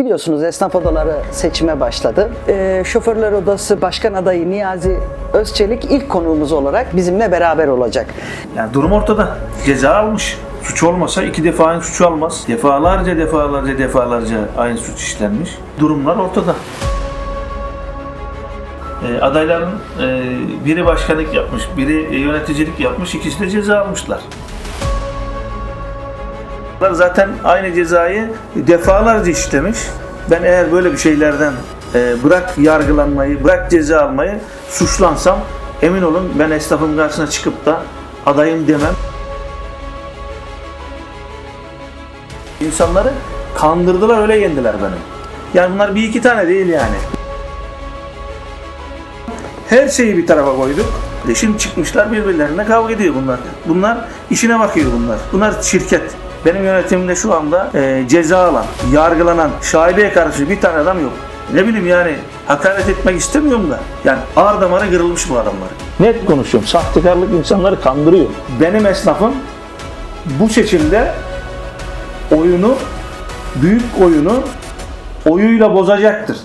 Biliyorsunuz esnaf odaları seçime başladı. Ee, şoförler odası başkan adayı Niyazi Özçelik ilk konuğumuz olarak bizimle beraber olacak. Yani durum ortada. Ceza almış. Suç olmasa iki defa aynı suçu almaz. Defalarca defalarca defalarca aynı suç işlenmiş. Durumlar ortada. Ee, adayların e, biri başkanlık yapmış, biri yöneticilik yapmış, ikisi de ceza almışlar. Zaten aynı cezayı defalarca işlemiş. Ben eğer böyle bir şeylerden e, bırak yargılanmayı, bırak ceza almayı suçlansam emin olun ben esnafın karşısına çıkıp da adayım demem. İnsanları kandırdılar öyle yendiler beni. Yani bunlar bir iki tane değil yani. Her şeyi bir tarafa koyduk. E Şimdi çıkmışlar birbirlerine kavga ediyor bunlar. Bunlar işine bakıyor bunlar. Bunlar şirket. Benim yönetimimde şu anda e, ceza alan, yargılanan, şaibeye karşı bir tane adam yok. Ne bileyim yani hakaret etmek istemiyorum da. Yani ağır damarı kırılmış bu adamlar. Net konuşuyorum. Sahtekarlık insanları kandırıyor. Benim esnafım bu seçimde oyunu, büyük oyunu oyuyla bozacaktır.